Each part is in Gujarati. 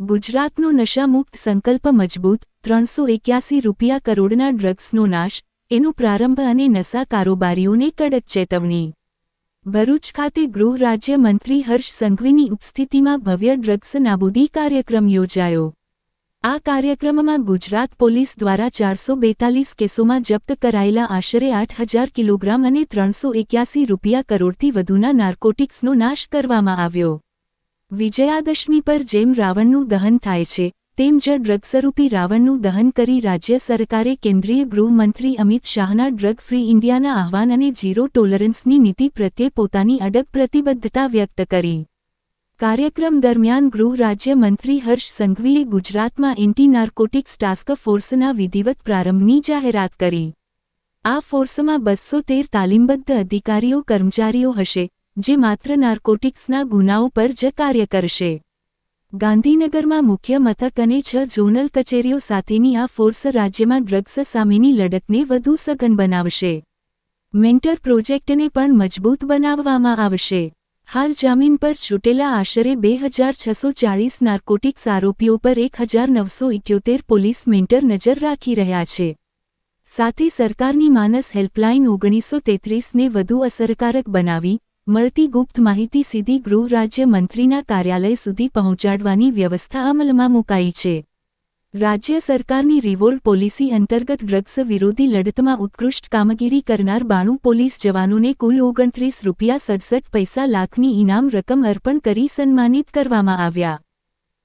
ગુજરાતનો નશામુક્ત સંકલ્પ મજબૂત, ત્રણસો એક્યાસી રૂપિયા કરોડના ડ્રગ્સનો નાશ, એનો પ્રારંભ અને નશા કારોબારીઓને કડક ચેતવણી. ભરૂચ ખાતે ગૃહ રાજ્ય મંત્રી હર્ષ સંઘવીની ઉપસ્થિતિમાં ભવ્ય ડ્રગ્સ નાબૂદી કાર્યક્રમ યોજાયો. આ કાર્યક્રમમાં ગુજરાત પોલીસ દ્વારા ચારસો બેતાલીસ કેસોમાં જપ્ત કરાયેલા આશરે આઠ હજાર કિલોગ્રામ અને ત્રણસો એક્યાસી રૂપિયા કરોડથી વધુના નાર્કોટિક્સનો નાશ કરવામાં આવ્યો. વિજયાદશમી પર જેમ રાવણનું દહન થાય છે, તેમ જ ડ્રગ્સરૂપી રાવણનું દહન કરી રાજ્ય સરકારે કેન્દ્રીય ગૃહમંત્રી અમિત શાહના ડ્રગ ફ્રી ઇન્ડિયાના આહવાન અને ઝીરો ટોલરન્સની નીતિ પ્રત્યે પોતાની અડગ પ્રતિબદ્ધતા વ્યક્ત કરી. કાર્યક્રમ દરમિયાન ગૃહ રાજ્ય મંત્રી હર્ષ સંઘવીએ ગુજરાતમાં એન્ટી નાર્કોટિક્સ ટાસ્ક ફોર્સના વિધિવત પ્રારંભની જાહેરાત કરી. આ ફોર્સમાં બસો તેર તાલીમબદ્ધ અધિકારીઓ, કર્મચારીઓ હશે જે માત્ર નાર્કોટિક્સના ગુનાઓ પર જ કાર્ય કરશે. ગાંધીનગરમાં મુખ્ય મથક અને છ ઝોનલ કચેરીઓ સાથેની આ ફોર્સ રાજ્યમાં ડ્રગ્સ સામેની લડતને વધુ સઘન બનાવશે. મેન્ટર પ્રોજેક્ટને પણ મજબૂત બનાવવામાં આવશે. હાલ જામીન પર છૂટેલા આશરે બે હજાર છસો ચાળીસ નાર્કોટિક્સ આરોપીઓ પર એક હજાર નવસો ઇઠ્યોતેર પોલીસ મેન્ટર નજર રાખી રહ્યા છે. સાથે સરકારની માનસ હેલ્પલાઇન ઓગણીસો તેત્રીસને વધુ અસરકારક બનાવી મળતી ગુપ્ત માહિતી સીધી ગૃહ રાજ્ય મંત્રીના કાર્યાલય સુધી પહોંચાડવાની વ્યવસ્થા અમલમાં મુકાઈ છે. રાજ્ય સરકારની રિવોલ્વ પોલિસી અંતર્ગત ડ્રગ્સ વિરોધી લડતમાં ઉત્કૃષ્ટ કામગીરી કરનાર બાણું પોલીસ જવાનોને કુલ ઓગણત્રીસ રૂપિયા સડસઠ પૈસા લાખની ઇનામ રકમ અર્પણ કરી સન્માનિત કરવામાં આવ્યા.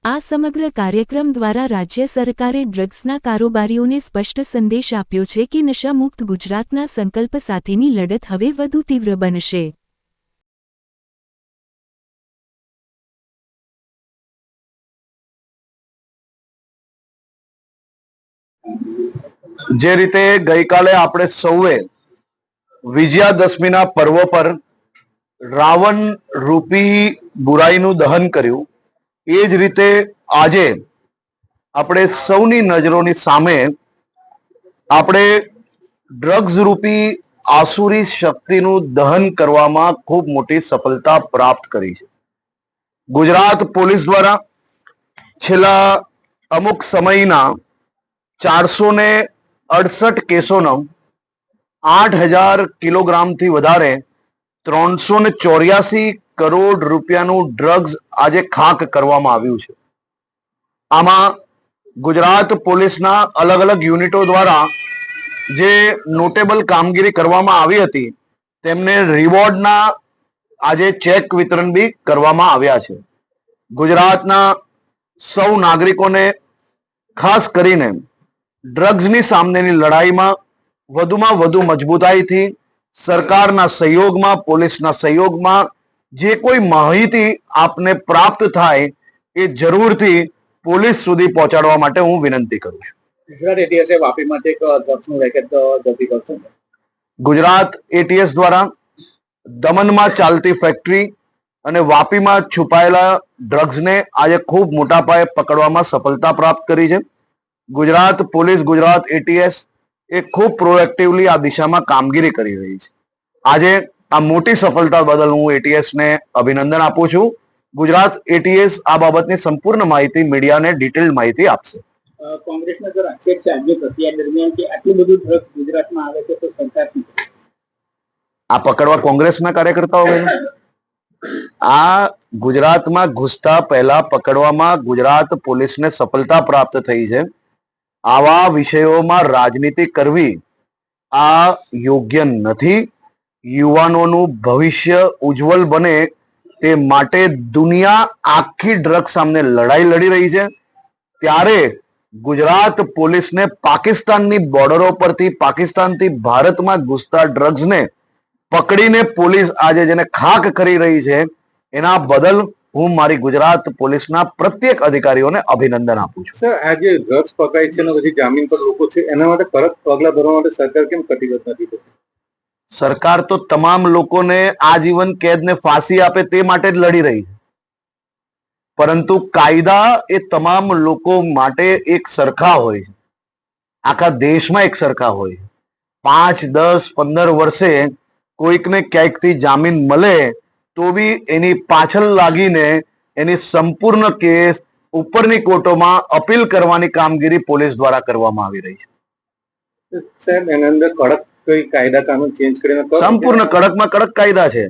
આ સમગ્ર કાર્યક્રમ દ્વારા રાજ્ય સરકારે ડ્રગ્સના કારોબારીઓને સ્પષ્ટ સંદેશ આપ્યો છે કે નશામુક્ત ગુજરાતના સંકલ્પ સાથેની લડત હવે વધુ તીવ્ર બનશે. જે રીતે ગઈકાલે આપણે સૌએ વિજયાદશમીના પર્વ પર રાવણ રૂપી બુરાઈનું દહન કર્યું, એ જ રીતે આજે આપણે સૌની નજરોની સામે આપણે ડ્રગ્સ રૂપી આસુરી શક્તિનું દહન કરવામાં ખૂબ મોટી સફળતા પ્રાપ્ત કરી છે. ગુજરાત પોલીસ દ્વારા છેલ્લા અમુક સમયના ચારસો ને અડસઠ કેસોનો આઠ હજાર કિલોગ્રામથી વધારે ત્રણસો ને ચોર્યાસી કરોડ રૂપિયાનું ડ્રગ્સ આજે ખાક કરવામાં આવ્યું છે. આમાં ગુજરાત પોલીસના અલગ અલગ યુનિટો દ્વારા જે નોટેબલ કામગીરી કરવામાં આવી હતી, તેમને રિવોર્ડના આજે ચેક વિતરણ બી કરવામાં આવ્યા છે. ગુજરાતના સૌ નાગરિકોને ખાસ કરીને ડ્રગ્સની સામેની લડાઈમાં વધુમાં વધુ મજબૂતાઈથી સરકારના સહયોગમાં પોલીસના સહયોગમાં જે કોઈ માહિતી આપને પ્રાપ્ત થાય એ જરૂરથી પોલીસ સુધી પહોંચાડવા માટે હું વિનંતી કરું છું. ગુજરાત એટીએસે વાપીમાંથી એક ડ્રગ્સનું રેકેટ જપ્તી કરશું. ગુજરાત એટીએસ દ્વારા દમણમાં ચાલતી ફેક્ટરી અને વાપીમાં છુપાયેલા ડ્રગ્સને આજે ખૂબ મોટા પાયે પકડવામાં સફળતા પ્રાપ્ત કરી છે. ગુજરાત પોલીસ ગુજરાત એટીએસ એ ખૂબ પ્રોએક્ટિવલી આ દિશામાં કામગીરી કરી રહી છે. આજે આ મોટી સફળતા બદલ હું એટીએસ ને અભિનંદન આપું છું. ગુજરાત એટીએસ આ બાબતની સંપૂર્ણ માહિતી મીડિયાને ડિટેલ માહિતી આપશે. કોંગ્રેસનો જો આક્ષેપ છે આજની પ્રક્રિયા દરમિયાન કે આટલું બધું ડ્રગ્સ ગુજરાતમાં આવે છે તો સરકાર આ પકડવા કોંગ્રેસના કાર્યકર્તાઓ ગયેલા? આ ગુજરાતમાં ઘૂસતા પહેલા પકડવામાં ગુજરાત પોલીસને સફળતા પ્રાપ્ત થઈ છે. આવા વિષયોમાં રાજનીતિ કરવી આ યોગ્ય નથી. યુવાનોનું ભવિષ્ય ઉજ્જવલ બને તે માટે દુનિયા આખી ડ્રગ સામે લડાઈ લડી રહી છે. ત્યારે ગુજરાત પોલીસને પાકિસ્તાનની બોર્ડરો પરથી પાકિસ્તાનથી ભારતમાં ઘૂસતા ડ્રગ્સને પકડીને પોલીસ આજે જેને ખાક કરી રહી છે, એના બદલ હું મારી ગુજરાત પોલીસના પ્રત્યેક અધિકારીઓને અભિનંદન આપું છું. સર આ જે ડ્રગ્સ પકડાય છે અને પછી જામીન પર લોકો છે એના માટે કડક પગલા ભરવા માટે સરકાર કેમ કટિબદ્ધ નથી સરકાર તો તમામ લોકોને આજીવન કેદને ફાંસી આપે તે માટે જ લડી રહી છે. પરંતુ કાયદા એ તમામ લોકો માટે એક સરખા હોય છે. આખા દેશમાં એક સરખા હોય છે. પાંચ દસ પંદર વર્ષે કોઈકને ક્યાંકથી જામીન મળે તો બી એની પાછળ લાગીને એની સંપૂર્ણ કેસ ઉપરની કોર્ટોમાં અપીલ કરવાની કામગીરી પોલીસ દ્વારા કરવામાં આવી રહી છે. સાહેબ એના અંદર કડક કઈ કાયદા કાનૂન ચેન્જ કરીને સંપૂર્ણ કડકમાં કડક કાયદા છે.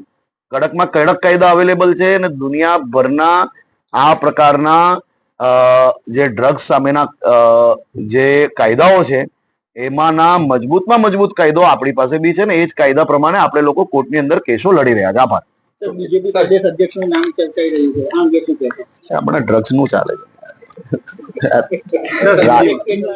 કડકમાં કડક કાયદા અવેલેબલ છે અને દુનિયાભરના આ પ્રકારના જે ડ્રગ્સ સામેના જે કાયદાઓ છે એમાંના મજબૂતમાં મજબૂત કાયદો આપણી પાસે બી છે ને એ જ કાયદા પ્રમાણે આપણે લોકો કોર્ટની અંદર કેસો લડી રહ્યા છે. આભાર. બીજેપી પ્રદેશ અધ્યક્ષનું નામ ચર્ચાઈ રહ્યું છે. આ અંગે શું કહેશો? આપણે ડ્રગ્સનું ચાલે છે.